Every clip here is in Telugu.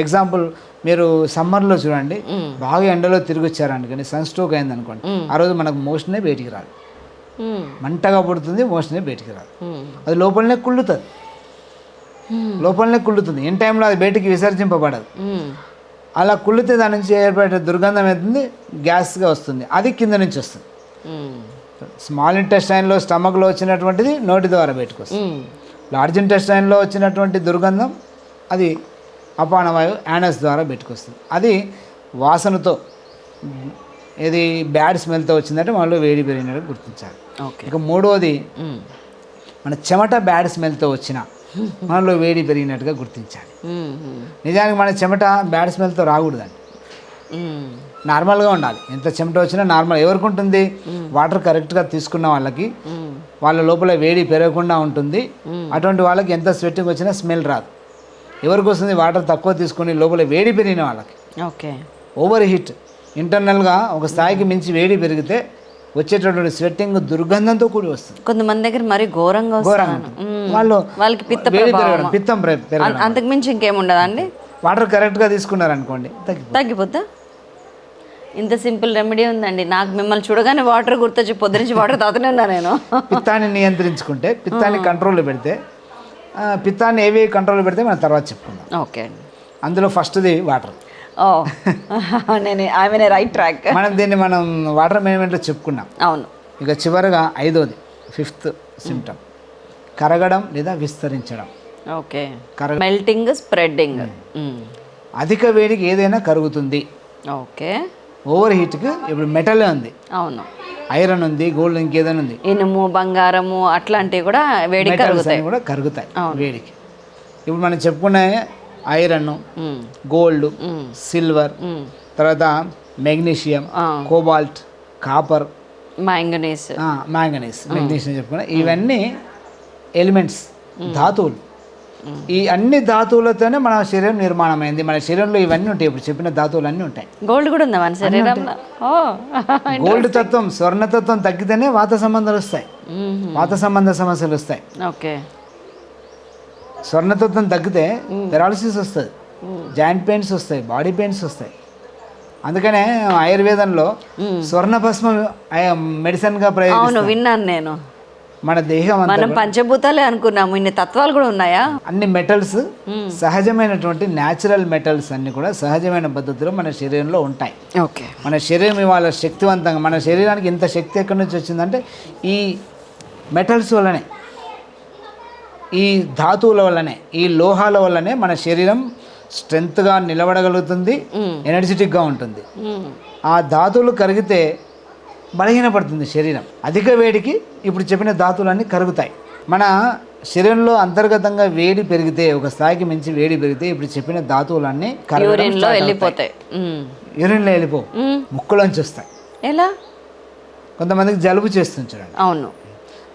ఎగ్జాంపుల్ మీరు సమ్మర్లో చూడండి బాగా ఎండలో తిరిగి వచ్చారనుకోండి సన్ స్ట్రోక్ అయింది అనుకోండి ఆ రోజు మనకు మోషనే బయటికి రాదు. మంటగా పుడుతుంది మోషనే బయటికి రాదు. అది లోపలనే కుళ్ళుతుంది. లోపలనే కుళ్ళుతుంది. ఇన్ టైంలో అది బయటికి విసర్జింపబడదు. అలా కుళ్ళితే దాని నుంచి ఏర్పడే దుర్గంధం అవుతుంది గ్యాస్గా వస్తుంది. అది కింద నుంచి వస్తుంది. స్మాల్ ఇంటెస్టైన్లో స్టమక్లో వచ్చినటువంటిది నోటి ద్వారా బయటకు వస్తుంది. లార్జ్ ఇంటెస్టైన్లో వచ్చినటువంటి దుర్గంధం అది అపానవాయువు యానస్ ద్వారా బయటకు అది వాసనతో ఇది బ్యాడ్ స్మెల్తో వచ్చిందంటే మనలో వేడి పెరిగినట్టు గుర్తించాలి. ఓకే. ఇక మూడవది మ్మ్. మన చెమట బ్యాడ్ స్మెల్తో వచ్చిన మనలో వేడి పెరిగినట్టుగా గుర్తించాలి. నిజానికి మన చెమట బ్యాడ్ స్మెల్తో రాకూడదండి. నార్మల్గా ఉండాలి. ఎంత చెమట వచ్చినా నార్మల్ ఎవరికి ఉంటుంది? వాటర్ కరెక్ట్గా తీసుకున్న వాళ్ళకి. వాళ్ళ లోపల వేడి పెరగకుండా ఉంటుంది. అటువంటి వాళ్ళకి ఎంత స్వెట్టింగ్ వచ్చినా స్మెల్ రాదు. ఎవరికి వస్తుంది? వాటర్ తక్కువ తీసుకొని లోపల వేడి పెరిగిన వాళ్ళకి. ఓకే. ఓవర్ హీట్ ఇంటర్నల్గా ఒక స్థాయికి మించి వేడి పెరిగితే వచ్చేటటువంటి స్వెట్టింగ్ దుర్గంధంతో కూడి వస్తుంది. కొంతమంది దగ్గర మరి ఘోరంగా ఘోరంగా. వాళ్ళు వాళ్ళకి పిత్త పిత్తం అంతకు మించి ఇంకేముండదా అండి? వాటర్ కరెక్ట్గా తీసుకున్నారనుకోండి తగ్గిపోతుంది. తగ్గిపోద్దా? ఇంత సింపుల్ రెమెడీ ఉందండి. నాకు మిమ్మల్ని చూడగానే వాటర్ గుర్తొచ్చి పొద్దునుంచి వాటర్ తాతనే ఉన్నా నేను. పిత్తాన్ని నియంత్రించుకుంటే పిత్తాన్ని కంట్రోల్లో పెడితే పిత్తాన్ని ఏవి కంట్రోల్లో పెడితే మనం తర్వాత చెప్పుకుందాం. ఓకే. అందులో ఫస్ట్ది వాటర్ నేను ఐ మీన్ రైట్ ట్రాక్ మనం దీన్ని మనం వాటర్ మేనేజ్మెంట్లో చెప్పుకున్నాం. అవును. ఇక చివరిగా ఐదోది ఫిఫ్త్ సిమ్టమ్ కరగడం లేదా విస్తరించడం. ఓకే. కరగ మెల్టింగ్ స్ప్రెడ్డింగ్ అధిక వేడికి ఏదైనా కరుగుతుంది. ఓకే. ఓవర్ హీట్కి ఇప్పుడు మెటలే ఉంది. అవును. ఐరన్ ఉంది గోల్డ్ ఇంకేదైనా ఉంది. ఇనుము బంగారము అట్లాంటివి కూడా వేడి అన్ని కూడా కరుగుతాయి వేడికి. ఇప్పుడు మనం చెప్పుకున్న ఐరన్. గోల్డ్. సిల్వర్. తర్వాత magnesium. Cobalt copper. Manganese. Manganese magnesium చెప్పుకున్నా ఇవన్నీ ఎలిమెంట్స్ ధాతువులు. ఈ అన్ని ధాతువులతోనే మన శరీరం నిర్మాణం అయింది మన శరీరంలో ఇవన్నీ ఉంటాయి. ఇప్పుడు చెప్పిన ధాతువులు అన్నీ ఉంటాయి. గోల్డ్ కూడా ఉందా మన శరీరంలో? గోల్డ్ తత్వం స్వర్ణతత్వం తగ్గితేనే వాత సంబంధాలు వస్తాయి. వాత సంబంధ సమస్యలు వస్తాయి. ఓకే. స్వర్ణతత్వం తగ్గితే పెరాలసిస్ వస్తుంది. జాయింట్ పెయిన్స్ వస్తాయి. బాడీ పెయిన్స్ వస్తాయి. అందుకనే ఆయుర్వేదంలో స్వర్ణ భస్మం మెడిసిన్గా ప్రయోగిస్తారు. విన్నాను నేను. మన దేహం మనం పంచభూతాలే అనుకున్నాము. ఇన్ని తత్వాలు కూడా ఉన్నాయా? అన్ని మెటల్స్ సహజమైనటువంటి న్యాచురల్ మెటల్స్ అన్ని కూడా సహజమైన పద్ధతిలో మన శరీరంలో ఉంటాయి. ఓకే. మన శరీరం ఇవాళ శక్తివంతంగా మన శరీరానికి ఇంత శక్తి ఎక్కడి నుంచి వచ్చిందంటే ఈ మెటల్స్ వల్లనే ఈ ధాతువుల వల్లనే ఈ లోహాల వల్లనే మన శరీరం స్ట్రెంగ్త్గా నిలబడగలుగుతుంది ఎనర్జెటిక్గా ఉంటుంది. ఆ ధాతువులు కరిగితే బలహీనపడుతుంది శరీరం. అధిక వేడికి ఇప్పుడు చెప్పిన ధాతువులన్నీ కరుగుతాయి. మన శరీరంలో అంతర్గతంగా వేడి పెరిగితే ఒక స్థాయికి మించి వేడి పెరిగితే ఇప్పుడు చెప్పిన ధాతువులన్నీ కరగడం యూరిన్లో start అవుతాయి. వెళ్ళిపోతాయి. యూరిన్లో వెళ్ళిపో. ముక్కులోంచి వస్తాయి ఎలా? కొంతమందికి జలుబు చేస్తుంది చూడండి. అవును.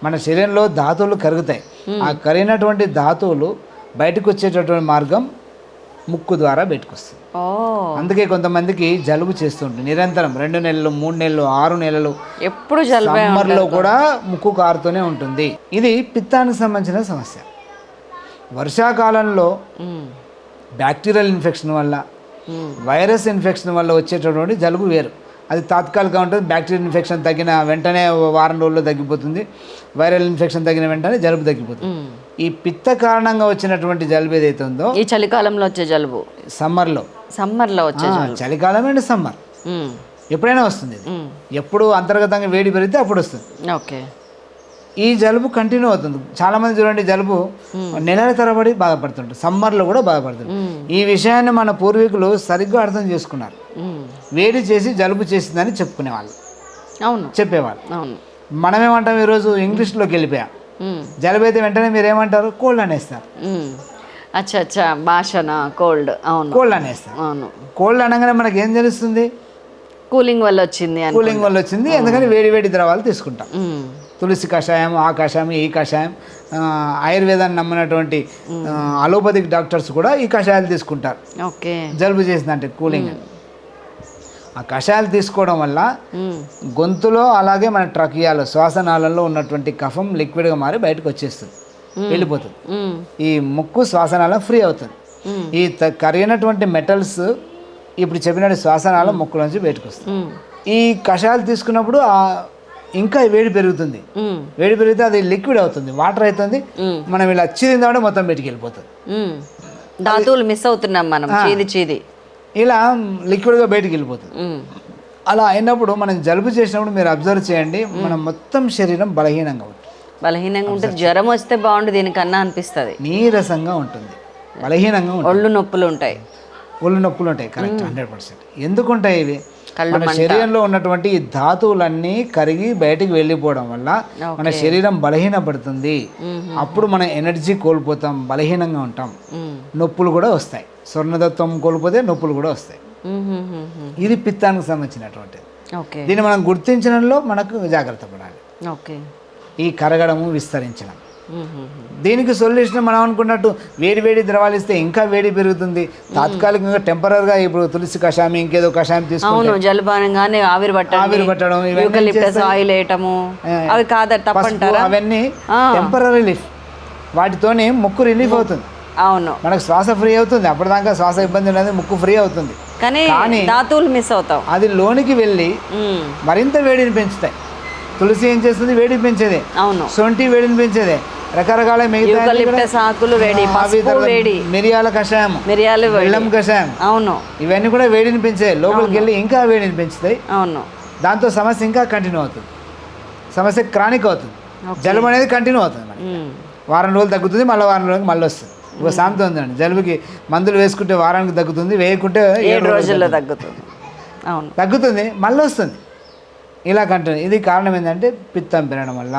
మన శరీరంలో ధాతువులు కరుగుతాయి. ఆ కరిగినటువంటి ధాతువులు బయటకు వచ్చేటటువంటి మార్గం ముక్కు ద్వారా ఓ. అందుకే కొంతమందికి జలుబు చేస్తుంటుంది నిరంతరం రెండు నెలలు మూడు నెలలు ఆరు నెలలు ఎప్పుడు జలుబే సమ్మర్లో కూడా ముక్కు కారుతూనే ఉంటుంది. ఇది పిత్తానికి సంబంధించిన సమస్య. వర్షాకాలంలో. బ్యాక్టీరియల్ ఇన్ఫెక్షన్ వల్ల. వైరస్ ఇన్ఫెక్షన్ వల్ల వచ్చేటటువంటి జలుబు వేరు. అది తాత్కాలికంగా ఉంటుంది. బ్యాక్టీరియల్ ఇన్ఫెక్షన్ తగ్గిన వెంటనే వారం రోజుల్లో తగ్గిపోతుంది. వైరల్ ఇన్ఫెక్షన్ తగ్గిన వెంటనే జలుబు తగ్గిపోతుంది. ఈ పిత్త కారణంగా వచ్చినటువంటి జలుబు ఏదైతే ఉందో ఈ చలికాలంలో వచ్చే జలుబు? సమ్మర్లో. సమ్మర్లో వచ్చే చలికాలం అండ్ సమ్మర్. మ్మ్. ఎప్పుడైనా వస్తుంది ఇది. ఎప్పుడు అంతర్గతంగా వేడి పెరిగితే అప్పుడు వస్తుంది. ఓకే. ఈ జలుబు కంటిన్యూ అవుతుంది. చాలా మంది చూడండి జలుబు నెలల తరబడి బాధపడుతుంటారు. సమ్మర్లో కూడా బాధపడుతుంది ఈ విషయాన్ని మన పూర్వీకులు సరిగ్గా అర్థం చేసుకున్నారు. మ్మ్. వేడి చేసి జలుబు చేసిందని చెప్పుకునేవాళ్ళు. అవును. చెప్పేవాళ్ళు. అవును. మనమేమంటాం ఈరోజు ఇంగ్లీష్లోకి వెళ్ళిపోయాం. జలుబు అయితే వెంటనే మీరు ఏమంటారు కోల్డ్ అనేస్తారు. అచ్చా అచ్చా. భాషన? కోల్డ్. అవును. కోల్డ్ అనేస్తారు. అవును. కోల్డ్ అనగానే మనకి ఏం తెలుస్తుంది? కూలింగ్ వల్ల వచ్చింది కూలింగ్ వల్ల వచ్చింది. ఎందుకని వేడి వేడి ద్రవాలు తీసుకుంటాం. తులసి కషాయం ఆ కషాయం ఈ కషాయం ఆయుర్వేదాన్ని నమ్మినటువంటి అలోపతిక్ డాక్టర్స్ కూడా ఈ కషాయాలు తీసుకుంటారు. ఓకే. జలుబు చేసిందంటే కూలింగ్. ఆ కషాయాలు తీసుకోవడం వల్ల. గొంతులో అలాగే మన ట్రకియాలో శ్వాసనాళంలో ఉన్నటువంటి కఫం లిక్విడ్గా మారి బయటకు వచ్చేస్తుంది. వెళ్ళిపోతుంది. ఈ ముక్కు శ్వాసనాళం ఫ్రీ అవుతుంది. ఈ కరిగినటువంటి మెటల్స్ ఇప్పుడు చెప్పినట్టు శ్వాసనాల మొక్కల నుంచి బయటకు వస్తాయి మ్మ్. ఈ కషాయాలు తీసుకున్నప్పుడు ఆ ఇంకా వేడి పెరుగుతుంది. వేడి పెరిగితే అది లిక్విడ్ అవుతుంది వాటర్ అవుతుంది. మనం ఇలా చీరిందామంటే మొత్తం బయటికి వెళ్ళిపోతుంది. ధాతువులు మిస్ అవుతున్నాం మనం చీది చీది. ఇలా లిక్విడ్గా బయటికి వెళ్ళిపోతుంది. అలా అయినప్పుడు మనం జలుబు చేసినప్పుడు మీరు అబ్జర్వ్ చేయండి మన మొత్తం శరీరం బలహీనంగా ఉంటుంది. బలహీనంగా ఉంటే జ్వరం వస్తే బాగుండు దీనికన్నా అనిపిస్తుంది. నీరసంగా ఉంటుంది బలహీనంగా ఉంటుంది. ఒళ్ళు నొప్పులు ఉంటాయి. ఒళ్ళు నొప్పులు ఉంటాయి కరెక్ట్ హండ్రెడ్ పర్సెంట్ ఎందుకు ఉంటాయి ఇవి? మన శరీరంలో ఉన్నటువంటి ధాతువులన్నీ కరిగి బయటికి వెళ్ళిపోవడం వల్ల మన శరీరం బలహీనపడుతుంది. అప్పుడు మనం ఎనర్జీ కోల్పోతాం బలహీనంగా ఉంటాం. నొప్పులు కూడా వస్తాయి. స్వర్ణదత్వం కోల్పోతే నొప్పులు కూడా వస్తాయి. ఇది పిత్తానికి సంబంధించినటువంటిది. దీన్ని మనం గుర్తించడంలో మనకు జాగ్రత్త పడాలి. ఓకే. ఈ కరగడము విస్తరించడం. దీనికి సొల్యూషన్ మనం అనుకున్నట్టు వేడి వేడి ద్రవాలు ఇస్తే ఇంకా వేడి పెరుగుతుంది. తాత్కాలికంగా టెంపరీగా ఇప్పుడు తులసి కషాయం ఇంకేదో కషాయం తీసుకుంటే అవును జలుబానంగానే ఆవిరి పట్టడం. ఆవిరి పట్టడం ఆయిల్ వేయటము అవి కాదు పసుపు తప్పంటారా? అవన్నీ. Temporary relief. వాటితోనే ముక్కు రిలీఫ్ అవుతుంది. అవును. మనకు శ్వాస ఫ్రీ అవుతుంది. అప్పటిదాకా శ్వాస ఇబ్బంది ఉన్నది ముక్కు ఫ్రీ అవుతుంది. కానీ మిస్ అవుతాం అది లోనికి వెళ్ళి. మరింత వేడిని పెంచుతాయి. తులసి ఏం చేస్తుంది? వేడిని పెంచేదే. అవును. సొంటి వేడిని పెంచేదే. రకరకాల ఆకులు వేడి వేడి. మిరియాల కషాయం మిరియాలు బెల్లం కషాయం. అవును. ఇవన్నీ కూడా వేడిని పెంచాయి లోపలికి వెళ్ళి ఇంకా వేడిని పెంచుతాయి. అవును. దాంతో సమస్య ఇంకా కంటిన్యూ అవుతుంది. సమస్య క్రానిక్ అవుతుంది. జలుబు అనేది కంటిన్యూ అవుతుంది. వారం రోజులు తగ్గుతుంది మళ్ళీ వారం రోజులకు మళ్ళీ వస్తుంది. ఒక సామెత ఉందండి. జలుబుకి మందులు వేసుకుంటే వారానికి తగ్గుతుంది వేయకుంటే ఏడు రోజుల్లో తగ్గుతుంది. అవును. తగ్గుతుంది మళ్ళీ వస్తుంది. ఇలా కంటిన్యూ. ఇది కారణం ఏంటంటే పిత్తం పెరగడం వల్ల.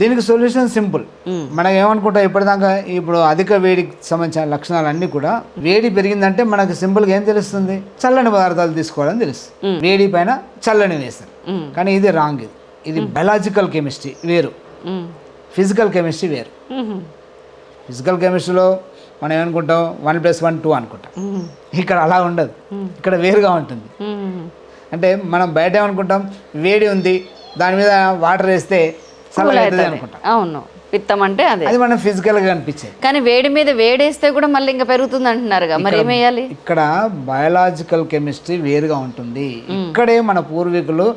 దీనికి సొల్యూషన్ సింపుల్. మనం ఏమనుకుంటాం ఇప్పటిదాకా ఇప్పుడు అధిక వేడికి సంబంధించిన లక్షణాలు అన్నీ కూడా వేడి పెరిగిందంటే మనకు సింపుల్గా ఏం తెలుస్తుంది? చల్లని పదార్థాలు తీసుకోవాలని తెలుస్తుంది. వేడి పైన చల్లని వేస్తారు. కానీ ఇది రాంగ్ ఇది. ఇది బయలాజికల్ కెమిస్ట్రీ వేరు. ఫిజికల్ కెమిస్ట్రీ వేరు. ఫిజికల్ కెమిస్ట్రీలో మనం ఏమనుకుంటాం? వన్ ప్లస్ వన్ టూ అనుకుంటాం. ఇక్కడ అలా ఉండదు. ఇక్కడ వేరుగా ఉంటుంది. అంటే మనం బయట ఏమనుకుంటాం వేడి ఉంది. దాని మీద వాటర్ వేస్తే అనుకుంటాం. అవును. పిత్తం అంటే అదే. అది మనం ఫిజికల్గా అనిపించేది. కానీ వేడి మీద వేడేస్తే కూడా మళ్ళీ ఇంకా పెరుగుతుంది అంటున్నారుగా. మరి ఏమేయాలి ఇక్కడ బయలాజికల్ కెమిస్ట్రీ వేరుగా ఉంటుంది. ఇక్కడే మన పూర్వీకులు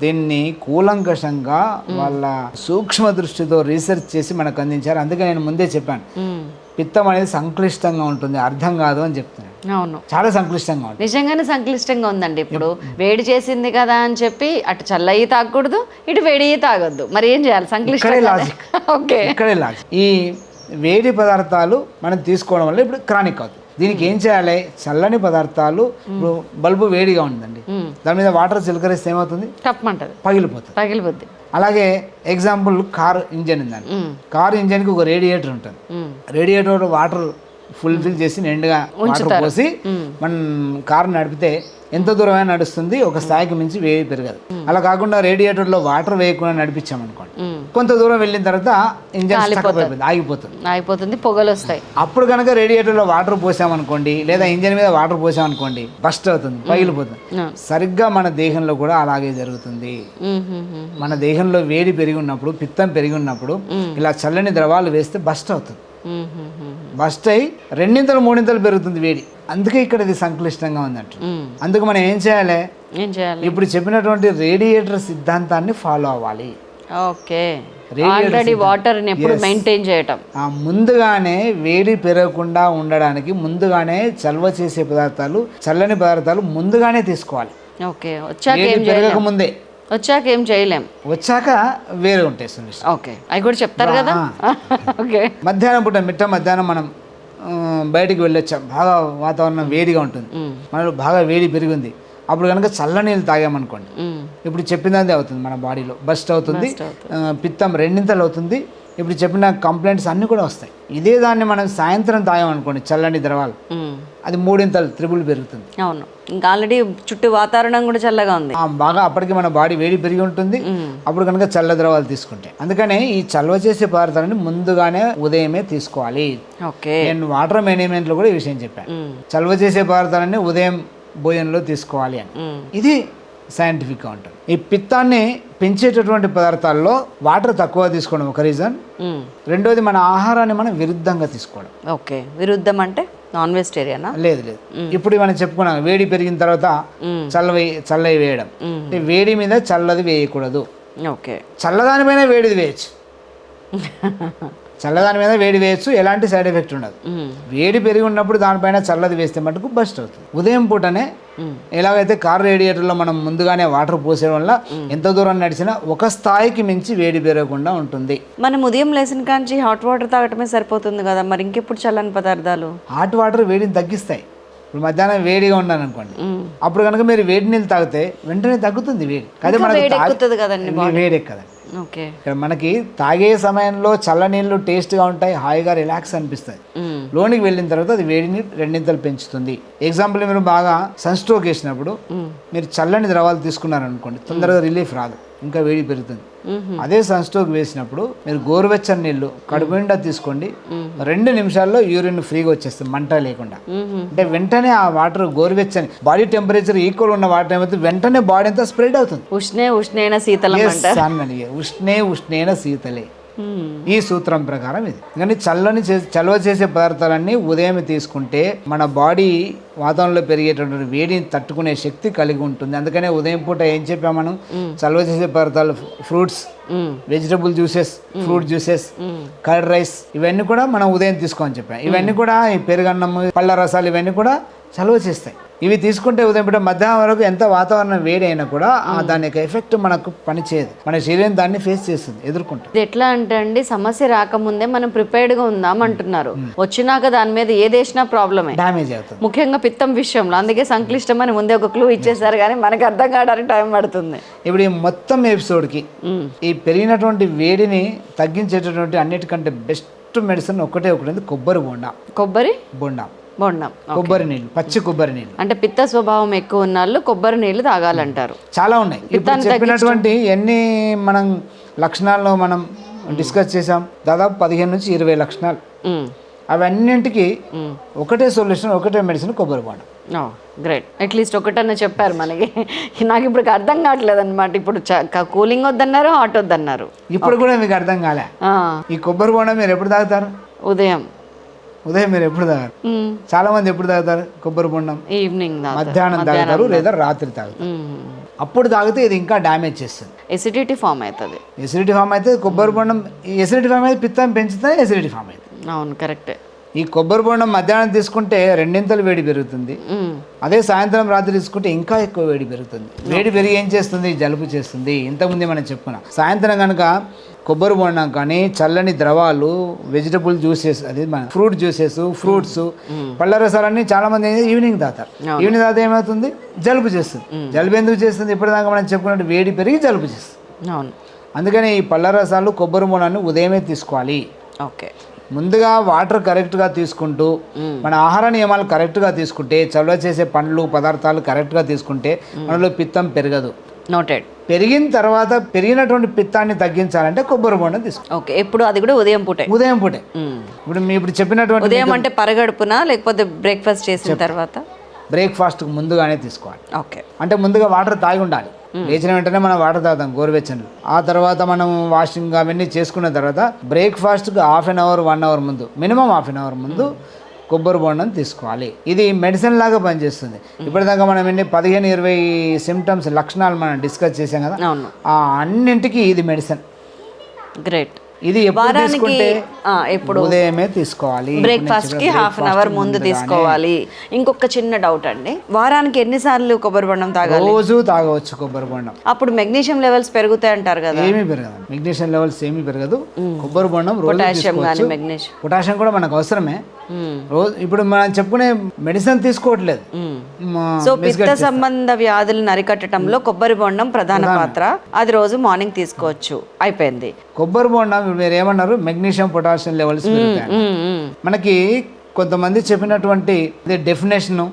దీన్ని కూలంకషంగా వాళ్ళ సూక్ష్మ దృష్టితో రీసెర్చ్ చేసి మనకు అందించారు. అందుకే నేను ముందే చెప్పాను. పిత్తం అనేది సంక్లిష్టంగా ఉంటుంది అర్థం కాదు అని చెప్తున్నాను అవును. చాలా సంక్లిష్టంగా ఉంటుంది. నిజంగానే సంక్లిష్టంగా ఉందండి ఇప్పుడు. వేడి చేసింది కదా అని చెప్పి అటు చల్లయి తాగకూడదు ఇటు వేడి తాగొద్దు. మరి ఏం చేయాలి? సంక్లిష్టంగా లాజిక్ ఓకే. ఇక్కడే లాజిక్ ఈ వేడి పదార్థాలు మనం తీసుకోవడం వల్ల ఇప్పుడు క్రానిక్ అవుతుంది. దీనికి ఏం చేయాలి? చల్లని పదార్థాలు ఇప్పుడు బల్బు వేడిగా ఉందండి. దాని మీద వాటర్ చిలకరిస్తే ఏమవుతుంది? తప్పమంటది పగిలిపోతుంది. పగిలిపోద్ది. అలాగే ఎగ్జాంపుల్ కార్ ఇంజన్ ఉందండి. కార్ ఇంజన్కి ఒక రేడియేటర్ ఉంటుంది. రేడియేటర్ వాటర్ ఫుల్ఫిల్ చేసి నిండుగా వాటర్ పోసి మనం కారు నడిపితే ఎంత దూరమైనా నడుస్తుంది ఒక స్థాయికి మించి వేడి పెరగదు. అలా కాకుండా రేడియేటర్లో వాటర్ వేయకుండా నడిపించామనుకోండి. కొంత దూరం వెళ్ళిన తర్వాత ఇంజన్ అయిపోతుంది ఆగిపోతుంది. ఆగిపోతుంది పొగలు వస్తాయి. అప్పుడు కనుక రేడియేటర్లో వాటర్ పోసామనుకోండి లేదా ఇంజన్ మీద వాటర్ పోసామనుకోండి బస్ట్ అవుతుంది పగిలిపోతుంది. సరిగ్గా మన దేహంలో కూడా అలాగే జరుగుతుంది. మన దేహంలో వేడి పెరిగి ఉన్నప్పుడు పిత్తం పెరిగి ఉన్నప్పుడు ఇలా చల్లని ద్రవాలు వేస్తే బస్ట్ అవుతుంది. బస్ట్ అయి రెండింతలు మూడింతలు పెరుగుతుంది వేడి. అందుకే ఇక్కడ ఇది సంక్లిష్టంగా ఉందంట. అందుకు మనం ఏం చేయాలి? ఏం చేయాలి? ఇప్పుడు చెప్పినటువంటి రేడియేటర్ సిద్ధాంతాన్ని ఫాలో అవ్వాలి. ఓకే. Radiator ఆల్రెడీ వాటర్ని ఎప్పుడు మెయింటైన్ చేయటం. ఆ ముందుగానే వేడి పెరగకుండా ఉండడానికి ముందుగానే చల్వ చేసే పదార్థాలు చల్లని పదార్థాలు ముందుగానే తీసుకోవాలి. ఓకే. వచ్చాక పెరగక ముందే వచ్చాక ఏం చేయలేం. వచ్చాక వేరే ఉంటాయి సొల్యూషన్ ఓకే. అవి కూడా చెప్తారు కదా? ఓకే. మధ్యాహ్నం పూట మిట్ట మధ్యాహ్నం మనం బయటికి వెళ్ళొచ్చాం. బాగా వాతావరణం వేడిగా ఉంటుంది. మనలో బాగా వేడి పెరిగింది. అప్పుడు కనుక చల్ల నీళ్ళు తాగామనుకోండి. ఇప్పుడు చెప్పినదే అవుతుంది మన బాడీలో. బస్ట్ అవుతుంది పిత్తం రెండింతలు అవుతుంది. ఇప్పుడు చెప్పిన కంప్లైంట్స్ అన్నీ కూడా వస్తాయి. ఇదే దాన్ని మనం సాయంత్రం తాగామనుకోండి చల్లని ద్రవాలు. అది మూడింతలు త్రిబుల్ పెరుగుతుంది. అవును. ఇంకా ఆల్రెడీ చుట్టూ వాతావరణం కూడా చల్లగా ఉంది. బాగా అప్పటికి మన బాడీ వేడి పెరిగి ఉంటుంది. అప్పుడు కనుక చల్ల ద్రవాలు తీసుకుంటే. అందుకనే ఈ చల్వ చేసే పదార్థాలని ముందుగానే ఉదయమే తీసుకోవాలి. ఓకే. నేను వాటర్ మేనేజ్మెంట్లో కూడా ఈ విషయం చెప్పాను. చల్వ చేసే పదార్థాలన్నీ ఉదయం భోజనంలో తీసుకోవాలి అని. ఇది సైంటిఫిక్గా ఉంటుంది ఈ పిత్తాన్ని పెంచేటటువంటి పదార్థాల్లో వాటర్ తక్కువ తీసుకోవడం ఒక రీజన్ మ్మ్. రెండోది మన ఆహారాన్ని మనం విరుద్ధంగా తీసుకోవడం. ఓకే. విరుద్ధం అంటే నాన్ వెజిటేరియనా లేదు లేదు. ఇప్పుడు మనం చెప్పుకున్నాం వేడి పెరిగిన తర్వాత చల్లవి చల్లవి వేయడం. అంటే వేడి మీద చల్లది వేయకూడదు. ఓకే. చల్లదానిపైన వేడిది వేయచ్చు. చల్లదాని మీద వేడి వేయచ్చు ఎలాంటి సైడ్ ఎఫెక్ట్ ఉండదు. వేడి పెరిగి ఉన్నప్పుడు దానిపైన చల్లది వేస్తే మటుకు బస్ట్ అవుతుంది. ఉదయం పూటనే ఎలాగైతే కార్ రేడియేటర్లో మనం ముందుగానే వాటర్ పోసేయడం వల్ల ఎంత దూరం నడిచినా ఒక స్థాయికి మించి వేడి పెరగకుండా ఉంటుంది. మనం ఉదయం లేచిన కాంచి హాట్ వాటర్ తాగటమే సరిపోతుంది కదా మరి ఇంకెప్పుడు చల్లని పదార్థాలు? హాట్ వాటర్ వేడిని తగ్గిస్తాయి. ఇప్పుడు మధ్యాహ్నం వేడిగా ఉన్నాను అనుకోండి. అప్పుడు కనుక మీరు వేడి నీళ్ళు తాగితే వెంటనే తగ్గుతుంది వేడి. అదే మనకు వేడి తాగి- ఓకే ఇక్కడ మనకి తాగే సమయంలో చల్ల నీళ్ళు టేస్ట్గా ఉంటాయి హాయిగా రిలాక్స్ అనిపిస్తాయి. లోనికి వెళ్ళిన తర్వాత అది వేడిని రెండింతలు పెంచుతుంది ఎగ్జాంపుల్ మీరు బాగా సన్ స్ట్రోక్ వేసినప్పుడు మీరు చల్లని ద్రవాలు తీసుకున్నారనుకోండి తొందరగా రిలీఫ్ రాదు ఇంకా వేడి పెరుగుతుంది. అదే సన్ స్ట్రోక్ వేసినప్పుడు మీరు గోరువెచ్చని నీళ్ళు కడుపు నిండా తీసుకోండి రెండు నిమిషాల్లో యూరిన్ ఫ్రీగా వచ్చేస్తుంది మంట లేకుండా. అంటే వెంటనే ఆ వాటర్ గోరువెచ్చని బాడీ టెంపరేచర్ ఈక్వల్ ఉన్న వాటర్ ఏమైతే వెంటనే బాడీ అంతా స్ప్రెడ్ అవుతుంది ఉష్ణే ఉష్ణేన శీతలం. ఉష్ణే ఉష్ణేన శీతలే. ఈ సూత్రం ప్రకారం ఇది. కానీ చల్లని చలవ చేసే పదార్థాలన్నీ ఉదయం తీసుకుంటే మన బాడీ వాతావరణంలో పెరిగేటటువంటి వేడిని తట్టుకునే శక్తి కలిగి ఉంటుంది. అందుకనే ఉదయం పూట ఏం చెప్పాం మనం? చలవ చేసే పదార్థాలు fruits. Vegetable juices fruit juices curd rice ఇవన్నీ కూడా మనం ఉదయం తీసుకోమని చెప్పాం. ఇవన్నీ కూడా ఈ పెరుగన్నము పళ్ళ రసాలు ఇవన్నీ కూడా చలువ చేస్తాయి. ఇవి తీసుకుంటే ఉదయం పూట మధ్యాహ్నం వరకు ఎంత వాతావరణం వేడి అయినా కూడా దాని యొక్క ఎఫెక్ట్ మనకు పనిచేయదు. మన శరీరం దాన్ని ఫేస్ చేస్తుంది ఎదుర్కొంటుంది. ఎట్లా అంటే అండి సమస్య రాకముందే మనం ప్రిపేర్డ్గా ఉందాం అంటున్నారు. వచ్చినాక దాని మీద ఏదేసినా ప్రాబ్లమే డ్యామేజ్ అవుతుంది. ముఖ్యంగా పిత్తం విషయంలో అందుకే సంక్లిష్టమని ముందే ఒక క్లూ ఇచ్చేసారు కానీ మనకు అర్థం కావడానికి టైం పడుతుంది. ఇప్పుడు ఈ మొత్తం ఎపిసోడ్కి. ఈ పెరిగినటువంటి వేడిని తగ్గించేటటువంటి అన్నిటికంటే బెస్ట్ మెడిసిన్ ఒకటే ఒకటి కొబ్బరి బొండా. కొబ్బరి? బొండా. బొండం కొబ్బరి నీళ్ళు పచ్చి కొబ్బరి నీళ్ళు. అంటే పిత్త స్వభావం ఎక్కువ ఉన్న వాళ్ళు కొబ్బరి నీళ్ళు తాగాలంటారు. చాలా ఉన్నాయి. ఇప్పుడు చెప్పినటువంటి ఎన్ని మనం లక్షణాల్లో మనం డిస్కస్ చేసాం దాదాపు పదిహేను నుంచి ఇరవై లక్షణాలు. అవన్నింటికి. ఒకటే సొల్యూషన్ ఒకటే మెడిసిన్ కొబ్బరి బొండ. గ్రేట్. అట్లీస్ట్ ఒకటన్నా చెప్పారు మనకి. నాకు ఇప్పుడు అర్థం కావట్లేదు అనమాట ఇప్పుడు కూలింగ్ వద్దన్నారు హాట్ వద్దన్నారు. ఇప్పుడు కూడా మీకు అర్థం కాలే. ఈ కొబ్బరి బొండ మీరు ఎప్పుడు తాగుతారు? ఉదయం. ఉదయం మీరు ఎప్పుడు తాగారు. చాలా మంది ఎప్పుడు తాగుతారు? కొబ్బరి బొండం? ఈవినింగ్ మధ్యాహ్నం తాగుతారు లేదా రాత్రి తాగుతారు. అప్పుడు తాగితే ఇది ఇంకా డ్యామేజ్ చేస్తుంది. ఎసిడిటీ ఫామ్ అవుతుంది. ఎసిడిటీ ఫామ్ అయితే కొబ్బరి బొండం ఎసిడిటీ ఫామ్ అయితే పిత్తం పెంచితే ఎసిడిటీ ఫామ్ అవుతుంది. అవును కరెక్టే. ఈ కొబ్బరి బొండం మధ్యాహ్నం తీసుకుంటే రెండింతలు వేడి పెరుగుతుంది. అదే సాయంత్రం రాత్రి తీసుకుంటే ఇంకా ఎక్కువ వేడి పెరుగుతుంది. వేడి పెరిగి ఏం చేస్తుంది? జలుబు చేస్తుంది. ఇంతకుముందే మనం చెప్పుకున్నాం. సాయంత్రం కనుక కొబ్బరి బొండం కానీ చల్లని ద్రవాలు వెజిటబుల్ జ్యూసెస్ అది మన ఫ్రూట్ జ్యూసెస్ ఫ్రూట్స్ పళ్ళ రసాలన్నీ చాలా మంది ఈవినింగ్ తాగుతారు ఈవినింగ్ తాగితే ఏమవుతుంది? జలుబు చేస్తుంది. జలుబు ఎందుకు చేస్తుంది? ఇప్పటిదాకా మనం చెప్పుకున్నట్టు వేడి పెరిగి జలుబు చేస్తుంది. అవును. అందుకని ఈ పళ్ళ రసాలు కొబ్బరి బొండాన్ని ఉదయమే తీసుకోవాలి. ఓకే. ముందుగా వాటర్ కరెక్ట్గా తీసుకుంటూ మన ఆహార నియమాలు కరెక్ట్గా తీసుకుంటే చలవ చేసే పండ్లు పదార్థాలు కరెక్ట్గా తీసుకుంటే మనలో పిత్తం పెరగదు. నోటెడ్ పెరిగిన తర్వాత పెరిగినటువంటి పిత్తాన్ని తగ్గించాలంటే కొబ్బరి బొండం తీసుకో. ఓకే ఎప్పుడు అది కూడా ఉదయం పూటే. ఉదయం పూటే. ఇప్పుడు మీ ఇప్పుడు చెప్పినటువంటి ఉదయం అంటే పరగడుపునా లేకపోతే బ్రేక్ఫాస్ట్ చేసిన తర్వాత? బ్రేక్ఫాస్ట్కి ముందుగానే తీసుకోవాలి. ఓకే. అంటే ముందుగా వాటర్ తాగి ఉండాలి. లేచిన వెంటనే మనం వాటర్ తాగుతాం గోరువెచ్చని. ఆ తర్వాత మనం వాషింగ్ అవన్నీ చేసుకున్న తర్వాత బ్రేక్ఫాస్ట్కి half an hour one hour ముందు మినిమం హాఫ్ అన్ అవర్ ముందు కొబ్బరి బొండం తీసుకోవాలి. ఇది మెడిసిన్ లాగా పనిచేస్తుంది. ఇప్పటిదాకా మనం ఎన్ని పదిహేను ఇరవై సిమ్టమ్స్ లక్షణాలు మనం డిస్కస్ చేసాం కదా ఆ అన్నింటికి ఇది మెడిసిన్. గ్రేట్. ఇది వారానికి ఎప్పుడు? ఉదయమే తీసుకోవాలి. బ్రేక్ఫాస్ట్కి హాఫ్ అన్ అవర్ ముందు తీసుకోవాలి. ఇంకొక చిన్న డౌట్ అండి. వారానికి ఎన్నిసార్లు కొబ్బరి బొండం తాగాలి? రోజు తాగవచ్చు కొబ్బరి బొండం. అప్పుడు మెగ్నీషియం లెవెల్స్ పెరుగుతాయి అంటారు కదా. ఏమీ పెరగదు. మెగ్నీషియం లెవెల్స్ ఏమీ పెరగదు. కొబ్బరి బొండం పొటాషియం కానీ మెగ్నీషియం పొటాషియం కూడా మనకు అవసరమే. రోజు ఇప్పుడు మనం చెప్పుకునే మెడిసిన్ తీసుకోవట్లేదు. సో పిత్త సంబంధ వ్యాధులను అరికట్టడంలో కొబ్బరి బొండం ప్రధాన పాత్ర. అది రోజు మార్నింగ్ తీసుకోవచ్చు. అయిపోయింది. కొబ్బరి బొండం మీరు ఏమన్నారు మెగ్నీషియం పొటాషియం లెవెల్స్ మనకి కొంతమంది చెప్పినటువంటి డెఫినేషన్.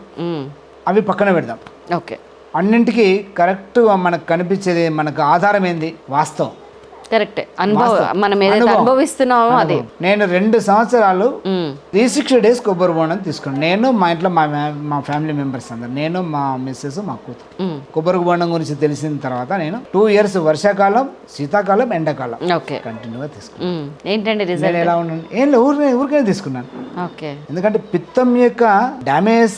అవి పక్కన పెడదాం. ఓకే అన్నింటికి కరెక్ట్ మనకు కనిపించేది మనకు ఆధారం ఏంది? వాస్తవం. కరెక్టే. అనుభవం మనం ఏదైతే అనుభవం. అనుభవిస్తున్నామో అది. నేను రెండు సంవత్సరాలు త్రీ సిక్స్టీ డేస్ కొబ్బరి బోండం తీసుకున్నాను. నేను మా ఇంట్లో మా మా ఫ్యామిలీ మెంబర్స్ అందరు. నేను మా మిస్సెస్ మా కూతురు. కొబ్బరి బోండం గురించి తెలిసిన తర్వాత నేను టూ ఇయర్స్ వర్షాకాలం శీతాకాలం ఎండాకాలం ఓకే. కంటిన్యూగా తీసుకున్నాను. ఏంటండి రిజల్ట్ ఎలా ఉన్నాను? ఏం లేదు ఊరికే ఊరికే తీసుకున్నాను. ఓకే. ఎందుకంటే పిత్తం యొక్క డ్యామేజ్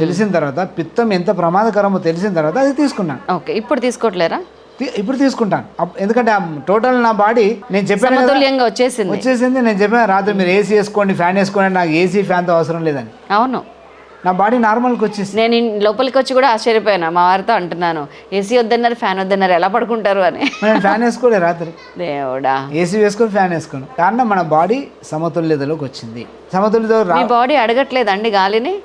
తెలిసిన తర్వాత పిత్తం ఎంత ప్రమాదకరమో తెలిసిన తర్వాత అది తీసుకున్నాను. ఓకే. ఇప్పుడు తీసుకోవట్లేరా? ఇప్పుడు తీసుకుంటాను. ఎందుకంటే టోటల్ నా బాడీ నేను చెప్పాను వచ్చేసింది. వచ్చేసింది నేను చెప్పాను రాత్రి మీరు ఏసీ వేసుకోండి ఫ్యాన్ వేసుకోండి నాకు ఏసీ ఫ్యాన్తో అవసరం లేదని. అవును. నా బాడీ నార్మల్కి వచ్చేసి నేను లోపలికి వచ్చి కూడా ఆశ్చర్యపోయాను. మా వారితో అంటున్నాను ఏసీ వద్దన్నారు ఫ్యాన్ వద్దన్నారు ఎలా పడుకుంటారు? అని. నేను ఫ్యాన్ వేసుకోలే రాత్రి. దేవుడా. ఏసీ వేసుకొని ఫ్యాన్ వేసుకోను కారణం మన బాడీ సమతుల్యతలోకి వచ్చింది. సమతుల్యత బాడీ అడగట్లేదండి గాలిని?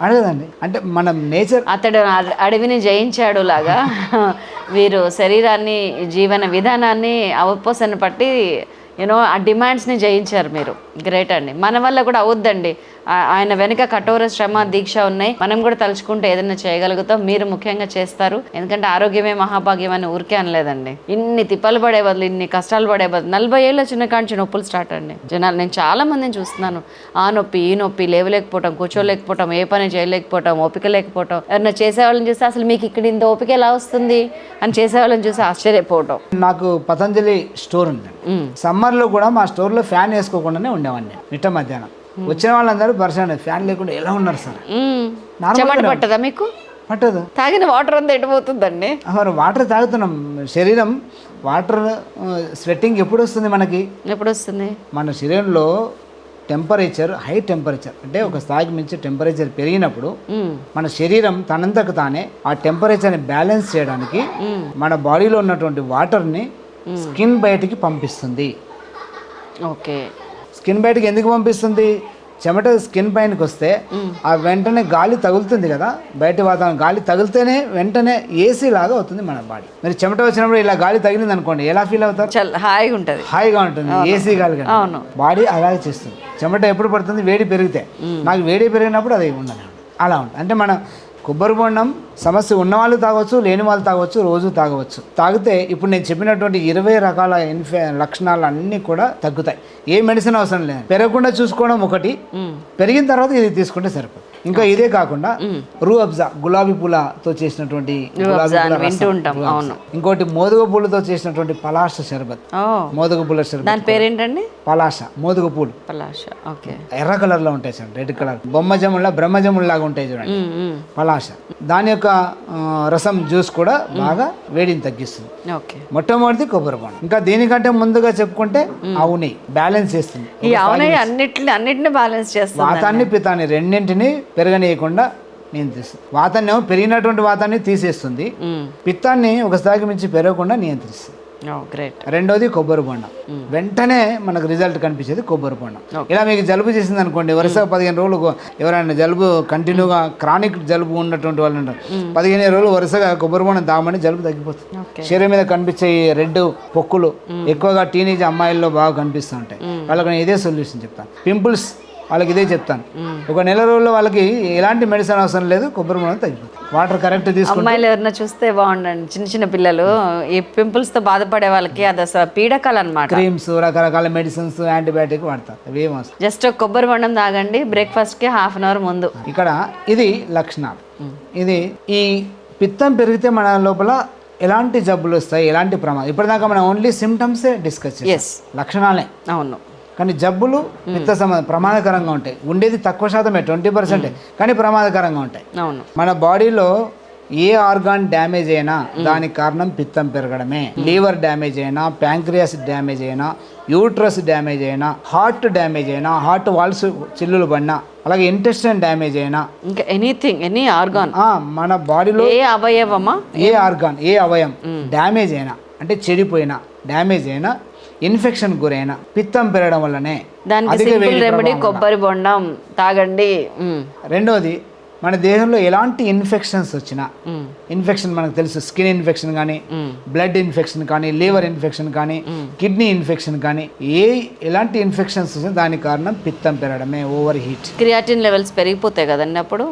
అడగదండి. అంటే మన నేచర్ అతడు అడవిని జయించాడు లాగా. వీరు శరీరాన్ని జీవన విధానాన్ని అవపోసన పట్టి యూనో ఆ డిమాండ్స్ని జయించారు మీరు. గ్రేట్ అండి. మన వల్ల కూడా అవుద్దండి. ఆయన వెనుక కఠోర శ్రమ దీక్ష ఉన్నాయి. మనం కూడా తలుచుకుంటే ఏదైనా చేయగలుగుతాం. మీరు ముఖ్యంగా చేస్తారు. ఎందుకంటే ఆరోగ్యమే మహాభాగ్యం అని ఊరికే అనలేదండి. ఇన్ని తిప్పలు పడే బదులు ఇన్ని కష్టాలు పడే బదులు నలభై ఏళ్ళ చిన్న కాంచి నొప్పులు స్టార్ట్ అండి. జనాలు నేను చాలా మందిని చూస్తున్నాను. ఆ నొప్పి ఈ నొప్పి లేవలేకపోవటం కూర్చోలేకపోవటం ఏ పని చేయలేకపోవటం ఓపిక లేకపోవటం. ఎవరైనా చేసేవాళ్ళని చూస్తే అసలు మీకు ఇక్కడ ఇంత ఓపిక ఎలా వస్తుంది? అని చేసేవాళ్ళని చూసి ఆశ్చర్యపోవటం. నాకు పతంజలి స్టోర్ ఉంది. సమ్మర్లో కూడా మా స్టోర్లో ఫ్యాన్ వేసుకోకుండానే ఉండేవాడిని. నేను మిట్ట మధ్యాహ్నం. వచ్చిన వాళ్ళందరూ పరిచయం ఫ్యాన్ లేకుండా ఎలా ఉన్నారు సార్? చెమట గానే పట్టదా మీకు? పట్టదు. తాగిన వాటర్ అంతా ఎటుపోతుందండి మరి వాటర్ తాగుతున్నాం. శరీరం వాటర్ స్వెట్టింగ్ ఎప్పుడు వస్తుంది మనకి? ఎప్పుడు వస్తుంది? మన శరీరంలో టెంపరేచర్ హై టెంపరేచర్ అంటే ఒక స్థాయికి మించి టెంపరేచర్ పెరిగినప్పుడు మ్మ్. మన శరీరం తనంతకు తానే ఆ టెంపరేచర్ని బ్యాలెన్స్ చేయడానికి మన బాడీలో ఉన్నటువంటి వాటర్ని స్కిన్ బయటికి పంపిస్తుంది. ఓకే. స్కిన్ బయటికి ఎందుకు పంపిస్తుంది? చెమట స్కిన్ పైనకి వస్తే ఆ వెంటనే గాలి తగులుతుంది కదా బయట వాతావరణం గాలి తగిలితేనే వెంటనే ఏసీ లాగా అవుతుంది మన బాడీ. మరి చెమట వచ్చినప్పుడు ఇలా గాలి తగిలింది అనుకోండి ఎలా ఫీల్ అవుతారు? హాయిగా ఉంటుంది. హాయిగా ఉంటుంది ఏసీ గాలి అవును. బాడీ అలాగే చేస్తుంది. చెమట ఎప్పుడు పడుతుంది? వేడి పెరిగితే. నాకు వేడి పెరిగినప్పుడు అది ఉండదు. అలా ఉంటుంది. అంటే మన కొబ్బరి బొండం సమస్య ఉన్న వాళ్ళు తాగొచ్చు లేని వాళ్ళు తాగొచ్చు రోజు తాగవచ్చు. తాగితే ఇప్పుడు నేను చెప్పినటువంటి ఇరవై రకాల ఇన్ఫె లక్షణాలు అన్నీ కూడా తగ్గుతాయి. ఏ మెడిసిన్ అవసరం లేదు. పెరగకుండా చూసుకోవడం ఒకటి. పెరిగిన తర్వాత ఇది తీసుకుంటే సరిపోతుంది. ఇంకా ఇదే కాకుండా రూ అబ్జా గులాబీ పూలతో చేసినటువంటి గులాబీ పూల రసం. ఇంకోటి మోదుగ పూలతో చేసినటువంటి పలాస షర్బత్ మోదుగ పూల షర్బత్ దాని పేరేంటండి? పలాస మోదుగ పూలు. పలాష ఓకే. ఎర్ర కలర్లో ఉంటాయి సార్ రెడ్ కలర్. బొమ్మజముల బ్రహ్మజముల్లాగా ఉంటాయి చూడండి. పలాస దాని యొక్క ఆ, రసం జ్యూస్ కూడా బాగా వేడిని తగ్గిస్తుంది. ఓకే. మొట్టమొదటి కొబ్బరి బొండం. ఇంకా దీనికంటే ముందుగా చెప్పుకుంటే ఆవు నెయ్యి బ్యాలెన్స్ చేస్తుంది. ఈ అవునయ్య అన్నిటిని అన్నిటిని బ్యాలెన్స్ చేస్తుంది వాతాన్ని పితాన్ని రెండింటిని పెరగనీయకుండా నియంత్రిస్తుంది. వాతాన్ని ఏమో పెరిగినటువంటి వాతాన్ని తీసేస్తుంది. పిత్తాన్ని ఒక స్థాయికి మించి పెరగకుండా నియంత్రిస్తుంది. గ్రేట్. రెండోది కొబ్బరి బొండం. వెంటనే మనకు రిజల్ట్ కనిపించేది కొబ్బరి బొండం. ఇలా మీకు జలుబు చేసింది అనుకోండి వరుస పదిహేను రోజులు ఎవరైనా జలుబు కంటిన్యూగా క్రానిక్ జలుబు ఉన్నటువంటి వాళ్ళు ఉంటారు. పదిహేను రోజులు వరుసగా కొబ్బరి బొండం తాగమని జలుబు తగ్గిపోతుంది. శరీరం మీద కనిపించే ఈ రెడ్ పొక్కులు ఎక్కువగా టీనేజ్ అమ్మాయిల్లో బాగా కనిపిస్తూ ఉంటాయి. వాళ్ళకి నేను ఇదే సొల్యూషన్ చెప్తాను. పింపుల్స్ వాళ్ళకి ఇదే చెప్తాను. ఒక నెల రోజుల్లో వాళ్ళకి ఎలాంటి మెడిసిన్ అవసరం లేదు కొబ్బరి బొండం తగ్గిపోతుంది వాటర్ కరెక్ట్ తీసుకుంటే అమ్మాయిలు ఎవరైనా చూస్తే బాగుండండి. చిన్న చిన్న పిల్లలు ఈ పింపుల్స్తో బాధపడే వాళ్ళకి అది అసలు పీడకలు అనమాట క్రీమ్స్ రకరకాల మెడిసిన్స్ యాంటీబయాటిక్ వాడతారు. అవసరం. జస్ట్ కొబ్బరి బొండం తాగండి బ్రేక్ఫాస్ట్కి హాఫ్ అన్ అవర్ ముందు. ఇక్కడ ఇది లక్షణాలు. ఇది ఈ పిత్తం పెరిగితే మన లోపల ఎలాంటి జబ్బులు వస్తాయి ఎలాంటి ప్రమాదం? ఇప్పటిదాకా మనం ఓన్లీ సిమ్టమ్సే డిస్కస్ చేస్తాం లక్షణాలే. అవును. కానీ జబ్బులు పిత్త సమ ప్రమాదకరంగా ఉంటాయి. ఉండేది తక్కువ శాతమే ట్వంటీ పర్సెంటే. కానీ ప్రమాదకరంగా ఉంటాయి. మన బాడీలో ఏ ఆర్గాన్ డ్యామేజ్ అయినా దానికి కారణం పిత్తం పెరగడమే. లీవర్ డ్యామేజ్ అయినా ప్యాంక్రియాస్ డ్యామేజ్ అయినా యూట్రస్ డ్యామేజ్ అయినా హార్ట్ డ్యామేజ్ అయినా హార్ట్ వాల్స్ చిల్లులు పడినా అలాగే ఇంటెస్టైన్ డ్యామేజ్ అయినా. ఇంకా ఎనీథింగ్ ఎనీ ఆర్గాన్. మన బాడీలో ఏ అవయవమా? ఏ ఆర్గాన్ ఏ అవయం డ్యామేజ్ అయినా అంటే చెడిపోయినా డ్యామేజ్ అయినా ఇన్ఫెక్షన్ గురైనా పిత్తం పెరగడం వల్లనే దానికి రెమెడీ. కొబ్బరి బొండం తాగండి. రెండోది మన దేహంలో ఎలాంటి ఇన్ఫెక్షన్స్ వచ్చినా. ఇన్ఫెక్షన్ మనకు తెలుసు స్కిన్ ఇన్ఫెక్షన్ కానీ. బ్లడ్ ఇన్ఫెక్షన్ కానీ లివర్ ఇన్ఫెక్షన్ కానీ కిడ్నీ ఇన్ఫెక్షన్ కానీ ఏ ఎలాంటి ఇన్ఫెక్షన్స్ వచ్చినా దానికి కారణం పిత్తం పెరగడమే ఓవర్ హీట్ క్రియాటిన్ లెవెల్స్ పెరిగిపోతాయి కదండి అప్పుడు.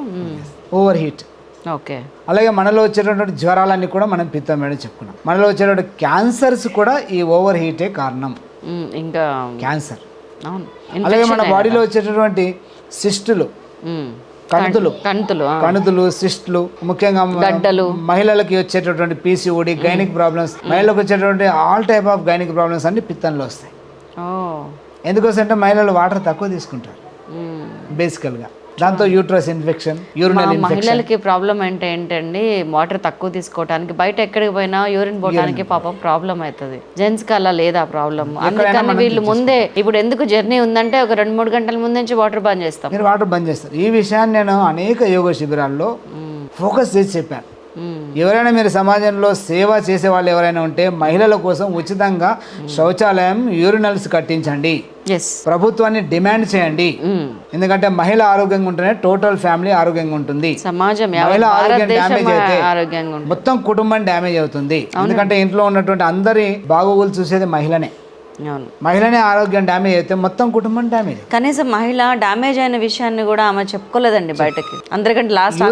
Over heat okay. అలాగే మనలో వచ్చేటటువంటి జ్వరాలన్నీ కూడా మనం పిత్తం మేడం చెప్పుకున్నాం. మనలో వచ్చేటువంటి క్యాన్సర్స్ కూడా ఈ ఓవర్ హీటే కారణం. ఇంకా క్యాన్సర్. అలాగే మన బాడీలో వచ్చేటటువంటి సిస్టులు. కణుతులు. కంతులు ఆ. కణుతులు సిస్టులు ముఖ్యంగా గడ్డలు. మహిళలకి వచ్చేటటువంటి పీసీఓడి గైనిక్ ప్రాబ్లమ్స్ మహిళలకు వచ్చేటటువంటి all type of gynaec problems అన్ని పిత్తంలో వస్తాయి. ఎందుకోసం అంటే మహిళలు వాటర్ తక్కువ తీసుకుంటారు. బేసికల్గా దాంతో యూట్రస్ ఇన్ఫెక్షన్ యూరినల్ మహిళలకి ప్రాబ్లం అంటే ఏంటండి వాటర్ తక్కువ తీసుకోవడానికి బయట ఎక్కడికి పోయినా యూరిన్ పోవడానికి పాపం ప్రాబ్లం అవుతుంది. జెంట్స్కి అలా లేదా ప్రాబ్లం అందుకని వీళ్ళు ముందే ఇప్పుడు ఎందుకు జర్నీ ఉందంటే ఒక రెండు మూడు గంటల ముందు నుంచి వాటర్ బంద్ చేస్తాం. మీరు వాటర్ బంద్ చేస్తారు. ఈ విషయాన్ని నేను అనేక యోగ శిబిరాల్లో ఫోకస్ చేసి చెప్పాను. ఎవరైనా మీరు సమాజంలో సేవ చేసే వాళ్ళు ఎవరైనా ఉంటే మహిళల కోసం ఉచితంగా శౌచాలయం యూరినల్స్ కట్టించండి. ప్రభుత్వాన్ని డిమాండ్ చేయండి. మ్మ్. ఎందుకంటే మహిళ ఆరోగ్యంగా ఉంటేనే టోటల్ ఫ్యామిలీ ఆరోగ్యంగా ఉంటుంది. సమాజం మహిళ ఆరోగ్యం డ్యామేజ్ అయితే మొత్తం కుటుంబం డ్యామేజ్ అవుతుంది. ఎందుకంటే ఇంట్లో ఉన్నటువంటి అందరి బాగోగులు చూసేది మహిళనే. మహిళనే ఆరోగ్యం డ్యామేజ్ అయితే మొత్తం కుటుంబం డ్యామేజ్ కనీసం మహిళ డామేజ్ అయిన విషయాన్ని కూడా ఆమె చెప్పుకోలేదండి బయటకి. అందరికంటే లాస్ట్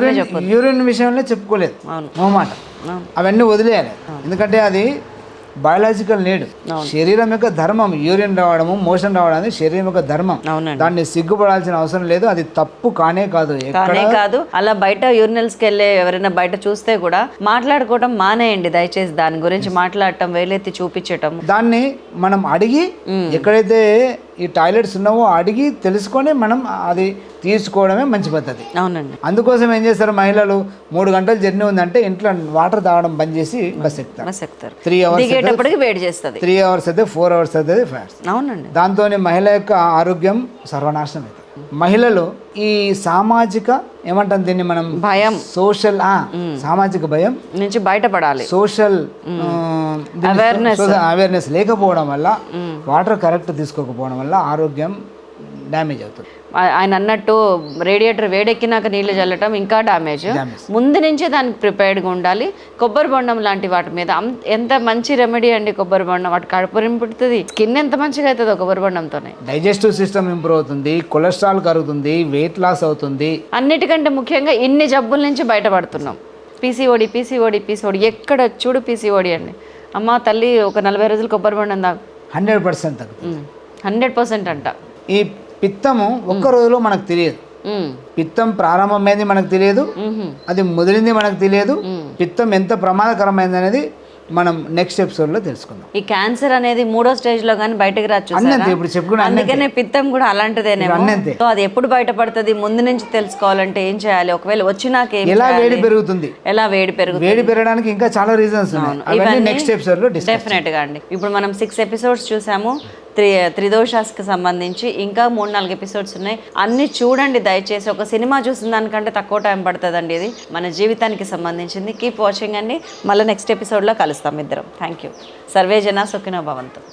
యూరిన్ విషయంలో చెప్పుకోలేదు. అవును. అవును. అవన్నీ వదిలేయాలి. ఎందుకంటే అది బయాలజికల్ నీడ్ శరీరం యొక్క ధర్మం యూరిన్ రావడము మోషన్ రావడం అనేది శరీరం యొక్క ధర్మం. దాన్ని సిగ్గుపడాల్సిన అవసరం లేదు అది తప్పు కానే కాదు. కానే కాదు. అలా బయట యూరినల్స్కి వెళ్ళే ఎవరైనా బయట చూస్తే కూడా మాట్లాడుకోవడం మానేయండి దయచేసి. దాని గురించి మాట్లాడటం వేలెత్తి చూపించటం. దాన్ని మనం అడిగి ఎక్కడైతే ఈ టాయిలెట్స్ ఉన్నావో అడిగి తెలుసుకొని మనం అది తీసుకోవడమే మంచి పద్ధతి. అవునండి. అందుకోసం ఏం చేస్తారు మహిళలు? మూడు గంటల జర్నీ ఉందంటే ఇంట్లో వాటర్ తాగడం బంద్ చేసి బస్ ఎక్కుతారు. బస్ ఎక్కుతారు. త్రీ అవర్స్ వేడి చేస్తుంది. త్రీ అవర్స్ అయితే ఫోర్ అవర్స్ అయితే ఫ్యాట్స్ అవునండి. దాంతో మహిళ యొక్క ఆరోగ్యం సర్వనాశనం అవుతుంది. మహిళలు ఈ సామాజిక ఏమంటాం దీన్ని మనం? భయం. సోషల్ సామాజిక భయం. నుంచి బయటపడాలి. సోషల్ అవేర్నెస్ లేకపోవడం వల్ల వాటర్ కరెక్ట్ తీసుకోకపోవడం వల్ల ఆరోగ్యం డ్యామేజ్ అవుతుంది. ఆయన అన్నట్టు రేడియేటర్ వేడెక్కినాక నీళ్ళు చల్లటం ఇంకా డ్యామేజ్. ముందు నుంచే దానికి ప్రిపేర్డ్గా ఉండాలి. కొబ్బరి బొండం లాంటి వాటి మీద ఎంత మంచి రెమెడీ అండి కొబ్బరి బొండం. వాటి కడుపు నింపుతుంది. స్కిన్ ఎంత మంచిగా అవుతుందో కొబ్బరి బొండంతోనే. డైజెస్టివ్ సిస్టమ్ ఇంప్రూవ్ అవుతుంది. కొలెస్ట్రాల్ కరుగుతుంది. వెయిట్ లాస్ అవుతుంది. అన్నిటికంటే ముఖ్యంగా ఇన్ని జబ్బుల నుంచి బయటపడుతున్నాం. PCOD PCOD PCOD. ఎక్కడ చూడు పీసీఓడి అండి. అమ్మ తల్లి ఒక నలభై రోజులు కొబ్బరి బొండం దాకా హండ్రెడ్ పర్సెంట్ హండ్రెడ్ పర్సెంట్ అంట. ఈ పిత్తము ఒక్క రోజులో మనకు తెలియదు. పిత్తం ప్రారంభమైంది మనకు తెలియదు. అది ముదిరింది మనకు తెలియదు. పిత్తం ఎంత ప్రమాదకరమైంది అనేది మనం నెక్స్ట్ ఎపిసోడ్లో తెలుసుకుందాం. ఈ క్యాన్సర్ అనేది మూడో స్టేజ్లో కానీ బయటకు రాచ్చు అన్నంతే ఇప్పుడు చెప్పుకున్న అందుకనే పిత్తం కూడా అలాంటిదేనేమో. అన్నంతే. సో అది ఎప్పుడు బయటపడుతుంది? ముందు నుంచి తెలుసుకోవాలంటే ఏం చేయాలి? ఒకవేళ వచ్చినాక ఎలా? వేడి పెరుగుతుంది? ఎలా వేడి పెరుగుతుంది? వేడి పెరగడానికి ఇంకా చాలా రీజన్స్ ఉన్నాయి. నెక్స్ట్ ఎపిసోడ్లో డిస్కస్ డెఫినెట్గా అండి. ఇప్పుడు మనం సిక్స్ ఎపిసోడ్స్ చూసాము. త్రి త్రిదోషాస్కి సంబంధించి ఇంకా మూడు నాలుగు ఎపిసోడ్స్ ఉన్నాయి. అన్ని చూడండి దయచేసి. ఒక సినిమా చూసిన దానికంటే తక్కువ టైం పడుతుందండి ఇది. మన జీవితానికి సంబంధించింది. కీప్ వాచింగ్ అండి. మళ్ళీ నెక్స్ట్ ఎపిసోడ్లో కలుస్తాం ఇద్దరం. Thank you. సర్వే జన సుఖినో భవంతు.